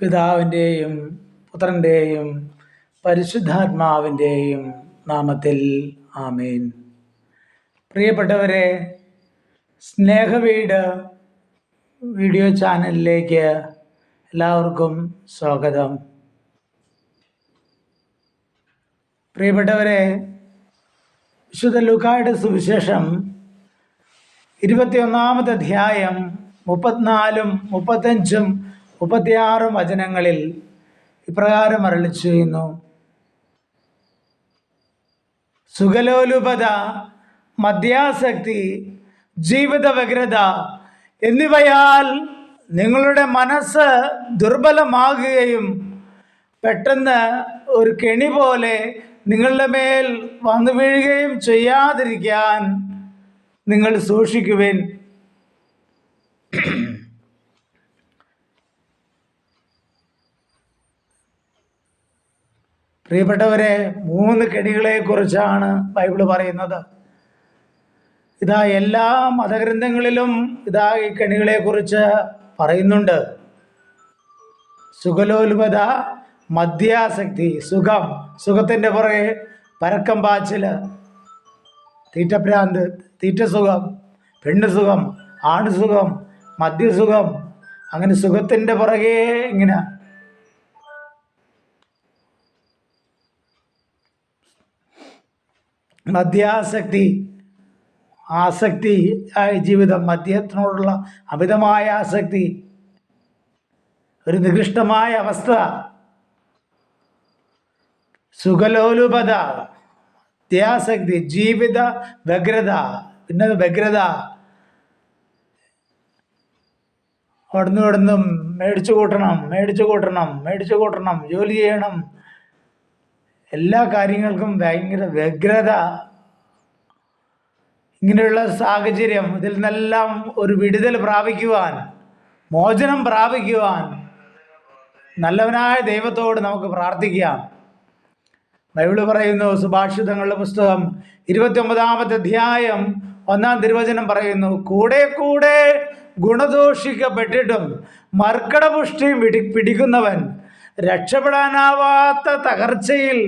പിതാവിന്റെയും പുത്രന്റെയും പരിശുദ്ധാത്മാവിന്റെയും നാമത്തിൽ ആമേൻ. പ്രിയപ്പെട്ടവരെ സ്നേഹവീട് വീഡിയോ ചാനലിലേക്ക് എല്ലാവർക്കും സ്വാഗതം. പ്രിയപ്പെട്ടവരെ വിശുദ്ധ ലുക്കായുടെ സുവിശേഷം ഇരുപത്തിയൊന്നാമത്തെ അധ്യായം മുപ്പത്തിനാലും മുപ്പത്തഞ്ചും മുപ്പത്തിയാറും വചനങ്ങളിൽ ഇപ്രകാരം അരളി ചെയ്യുന്നു. സുഖലോലുപത മദ്യാസക്തി ജീവിത വ്യഗ്രത എന്നിവയാൽ നിങ്ങളുടെ മനസ്സ് ദുർബലമാകുകയും പെട്ടെന്ന് ഒരു കെണി പോലെ നിങ്ങളുടെ മേൽ വന്നു വീഴുകയും ചെയ്യാതിരിക്കാൻ നിങ്ങൾ സൂക്ഷിക്കുവിൻ. പ്രിയപ്പെട്ടവരെ മൂന്ന് കെണികളെ കുറിച്ചാണ് ബൈബിൾ പറയുന്നത്. ഇതാ എല്ലാ മതഗ്രന്ഥങ്ങളിലും ഇതാ ഈ കെണികളെ കുറിച്ച് പറയുന്നുണ്ട്. സുഖലോലുപത മദ്യാസക്തി സുഖം സുഖത്തിന്റെ പുറകെ പരക്കം പാച്ചിൽ തീറ്റഭ്രാന്ത് തീറ്റസുഖം സുഖം പെണ്ണ് സുഖം ആണ് സുഖം മദ്യസുഖം അങ്ങനെ സുഖത്തിന്റെ പുറകെ ഇങ്ങനെ മദ്യാസക്തി ആസക്തി ജീവിതം മദ്യത്തിനോടുള്ള അമിതമായ ആസക്തി ഒരു നികൃഷ്ടമായ അവസ്ഥ സുഖലോലുപത ത്യാസക്തി ജീവിത വ്യഗ്രത പിന്നെ വ്യഗ്രത. അവിടുന്ന് ഇവിടുന്ന് മേടിച്ചു കൂട്ടണം മേടിച്ചു കൂട്ടണം മേടിച്ചു കൂട്ടണം ജോലി ചെയ്യണം. എല്ലാ കാര്യങ്ങൾക്കും ഭയങ്കര വ്യഗ്രത. ഇങ്ങനെയുള്ള സാഹചര്യം ഇതിൽ നിന്നെല്ലാം ഒരു വിടുതൽ പ്രാപിക്കുവാൻ മോചനം പ്രാപിക്കുവാൻ നല്ലവനായ ദൈവത്തോട് നമുക്ക് പ്രാർത്ഥിക്കാം. ബൈബിൾ പറയുന്നു സുഭാഷിതങ്ങളുടെ പുസ്തകം ഇരുപത്തിയൊമ്പതാമത്തെ അധ്യായം ഒന്നാം തിരുവചനം പറയുന്നു കൂടെ കൂടെ ഗുണദോഷിക്കപ്പെട്ടിട്ടും മർക്കടപുഷ്ടി പിടി പിടിക്കുന്നവൻ രക്ഷപ്പെടാനാവാത്ത തകർച്ചയിൽ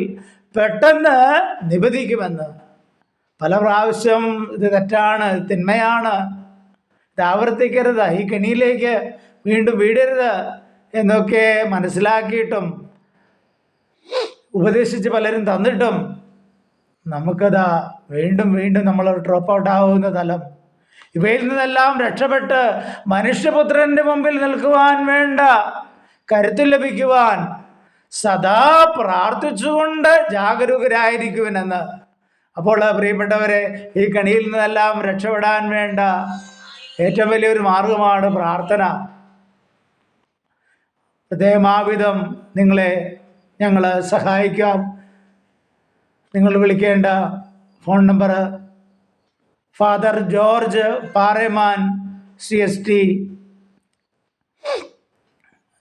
പെട്ടെന്ന് നിബന്ധിക്കുമെന്ന് പല പ്രാവശ്യം ഇത് തെറ്റാണ് തിന്മയാണ്. ഇത് ആവർത്തിക്കരുത് ഈ കെണിയിലേക്ക് വീണ്ടും വീടരുത് എന്നൊക്കെ മനസ്സിലാക്കിയിട്ടും ഉപദേശിച്ച് പലരും തന്നിട്ടും നമുക്കതാ വീണ്ടും വീണ്ടും നമ്മൾ ഡ്രോപ്പ് ഔട്ട് ആവുന്ന തലം. ഇവയിൽ നിന്നെല്ലാം രക്ഷപ്പെട്ട് മനുഷ്യപുത്രന്റെ മുമ്പിൽ നിൽക്കുവാൻ വേണ്ട കരുത്ത് ലഭിക്കുവാൻ സദാ പ്രാർത്ഥിച്ചുകൊണ്ട് ജാഗരൂകരായിരിക്കുവനെന്ന് അപ്പോൾ പ്രിയപ്പെട്ടവരെ ഈ കണിയിൽ നിന്നെല്ലാം രക്ഷപ്പെടാൻ വേണ്ട ഏറ്റവും വലിയൊരു മാർഗമാണ് പ്രാർത്ഥന. പ്രത്യേകമാവിധം നിങ്ങളെ ഞങ്ങൾ സഹായിക്കാം. നിങ്ങൾ വിളിക്കേണ്ട phone number father George Pareman C S T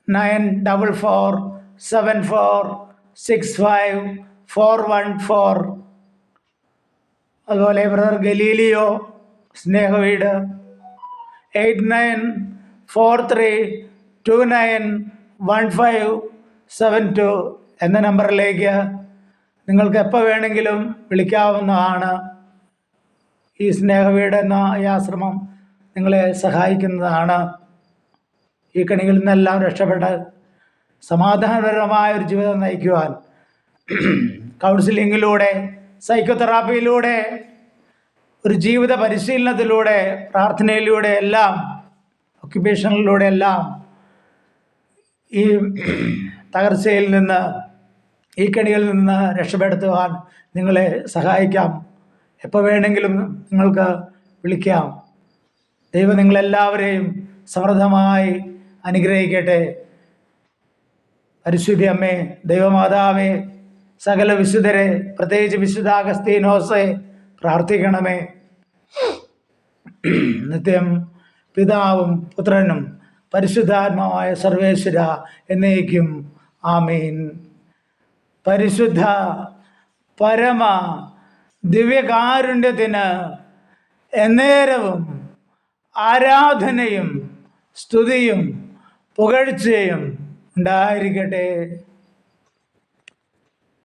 nine double four seven four six five four one four. അതുപോലെ brother Galileo Snehaveedu. Eight nine four three two nine one five seven two എന്ന നമ്പറിലേക്ക് നിങ്ങൾക്ക് എപ്പോൾ വേണമെങ്കിലും വിളിക്കാവുന്നതാണ് ഈ സ്നേഹവീട് എന്ന ഈ ആശ്രമം നിങ്ങളെ സഹായിക്കുന്നതാണ്. ഈ കണികളിൽ നിന്നെല്ലാം രക്ഷപ്പെട്ട് സമാധാനപരമായ ഒരു ജീവിതം നയിക്കുവാൻ കൗൺസിലിങ്ങിലൂടെ സൈക്കോതെറാപ്പിയിലൂടെ ഒരു ജീവിത പരിശീലനത്തിലൂടെ പ്രാർത്ഥനയിലൂടെ എല്ലാം ഒക്യുപേഷനിലൂടെ എല്ലാം ഈ തകർച്ചയിൽ നിന്ന് ഈ കണികളിൽ നിന്ന് രക്ഷപ്പെടുത്തുവാൻ നിങ്ങളെ സഹായിക്കാം. എപ്പോൾ വേണമെങ്കിലും നിങ്ങൾക്ക് വിളിക്കാം. ദൈവം നിങ്ങളെല്ലാവരെയും സമൃദ്ധമായി അനുഗ്രഹിക്കട്ടെ. പരിശുദ്ധി അമ്മേ ദൈവമാതാവേ സകല വിശുദ്ധരെ പ്രത്യേകിച്ച് വിശുദ്ധ അഗസ്തീനോസെ പ്രാർത്ഥിക്കണമേ. നിത്യം പിതാവും പുത്രനും പരിശുദ്ധാത്മാവായ സർവേശ്വര എന്നേക്കും. ആമീൻ. പരിശുദ്ധ പരമ ദിവ്യകാരുണ്യത്തിന് എന്നേരവും ആരാധനയും സ്തുതിയും പുകഴ്ചയും ഉണ്ടായിരിക്കട്ടെ.